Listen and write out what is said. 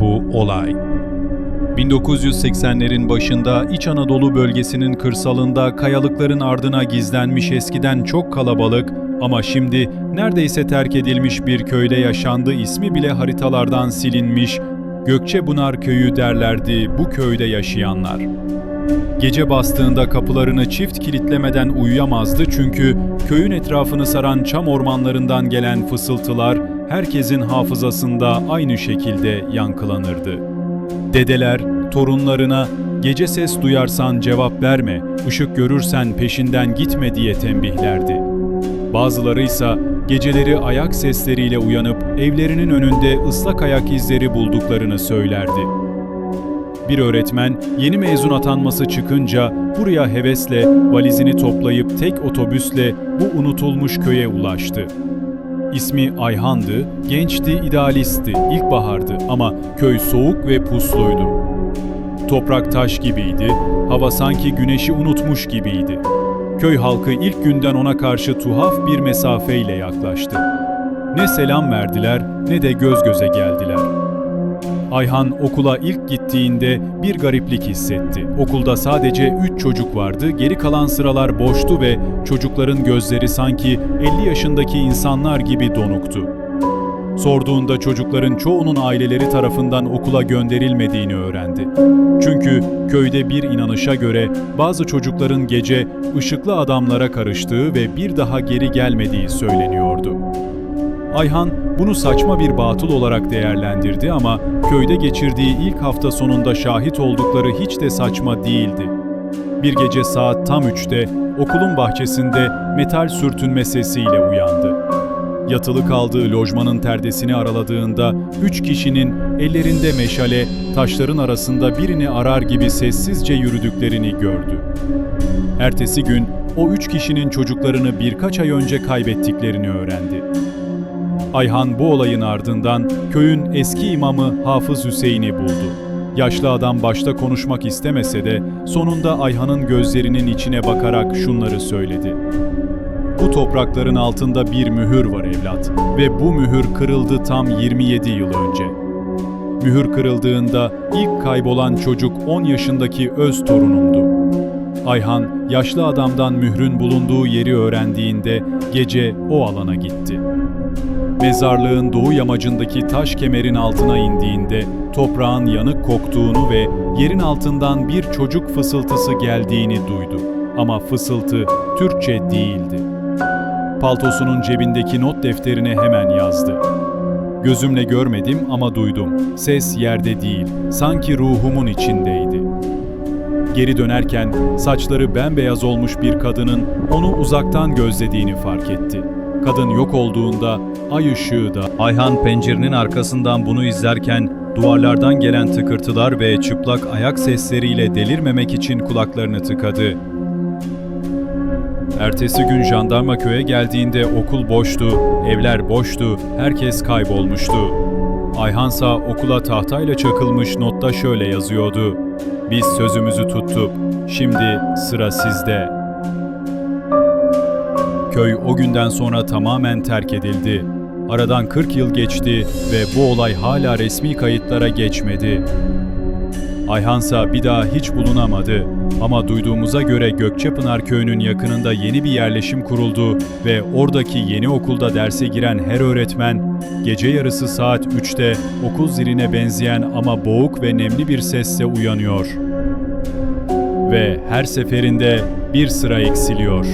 Bu olay 1980'lerin başında İç Anadolu bölgesinin kırsalında kayalıkların ardına gizlenmiş eskiden çok kalabalık ama şimdi neredeyse terk edilmiş bir köyde yaşandı ismi bile haritalardan silinmiş Gökçebunar köyü derlerdi bu köyde yaşayanlar. Gece bastığında kapılarını çift kilitlemeden uyuyamazdı çünkü köyün etrafını saran çam ormanlarından gelen fısıltılar herkesin hafızasında aynı şekilde yankılanırdı. Dedeler torunlarına gece ses duyarsan cevap verme, ışık görürsen peşinden gitme diye tembihlerdi. Bazıları ise geceleri ayak sesleriyle uyanıp evlerinin önünde ıslak ayak izleri bulduklarını söylerdi. Bir öğretmen yeni mezun atanması çıkınca buraya hevesle valizini toplayıp tek otobüsle bu unutulmuş köye ulaştı. İsmi Ayhan'dı, gençti, idealistti, ilkbahardı ama köy soğuk ve pusluydu. Toprak taş gibiydi, hava sanki güneşi unutmuş gibiydi. Köy halkı ilk günden ona karşı tuhaf bir mesafeyle yaklaştı. Ne selam verdiler ne de göz göze geldiler. Ayhan okula ilk gittiğinde bir gariplik hissetti. Okulda sadece üç çocuk vardı, geri kalan sıralar boştu ve çocukların gözleri sanki 50 yaşındaki insanlar gibi donuktu. Sorduğunda çocukların çoğunun aileleri tarafından okula gönderilmediğini öğrendi. Çünkü köyde bir inanışa göre bazı çocukların gece ışıklı adamlara karıştığı ve bir daha geri gelmediği söyleniyordu. Ayhan bunu saçma bir batıl olarak değerlendirdi ama köyde geçirdiği ilk hafta sonunda şahit oldukları hiç de saçma değildi. Bir gece saat tam üçte okulun bahçesinde metal sürtünme sesiyle uyandı. Yatılı kaldığı lojmanın perdesini araladığında üç kişinin ellerinde meşale, taşların arasında birini arar gibi sessizce yürüdüklerini gördü. Ertesi gün o üç kişinin çocuklarını birkaç ay önce kaybettiklerini öğrendi. Ayhan bu olayın ardından köyün eski imamı Hafız Hüseyin'i buldu. Yaşlı adam başta konuşmak istemese de sonunda Ayhan'ın gözlerinin içine bakarak şunları söyledi. Bu toprakların altında bir mühür var evlat ve bu mühür kırıldı tam 27 yıl önce. Mühür kırıldığında ilk kaybolan çocuk 10 yaşındaki öz torunumdu. Ayhan yaşlı adamdan mührün bulunduğu yeri öğrendiğinde gece o alana gitti. Mezarlığın doğu yamacındaki taş kemerin altına indiğinde toprağın yanık koktuğunu ve yerin altından bir çocuk fısıltısı geldiğini duydu. Ama fısıltı Türkçe değildi. Paltosunun cebindeki not defterine hemen yazdı. Gözümle görmedim ama duydum. Ses yerde değil, sanki ruhumun içindeydi. Geri dönerken saçları bembeyaz olmuş bir kadının onu uzaktan gözlediğini fark etti. Kadın yok olduğunda ay ışığı da Ayhan pencerenin arkasından bunu izlerken duvarlardan gelen tıkırtılar ve çıplak ayak sesleriyle delirmemek için kulaklarını tıkadı. Ertesi gün jandarma köye geldiğinde okul boştu, evler boştu, herkes kaybolmuştu. Ayhansa okula tahtayla çakılmış notta şöyle yazıyordu. Biz sözümüzü tuttuk, şimdi sıra sizde. Köy o günden sonra tamamen terk edildi. Aradan 40 yıl geçti ve bu olay hala resmi kayıtlara geçmedi. Ayhansa bir daha hiç bulunamadı. Ama duyduğumuza göre Gökçepınar köyünün yakınında yeni bir yerleşim kuruldu ve oradaki yeni okulda derse giren her öğretmen gece yarısı saat 3'te okul ziline benzeyen ama boğuk ve nemli bir sesle uyanıyor. Ve her seferinde bir sıra eksiliyor.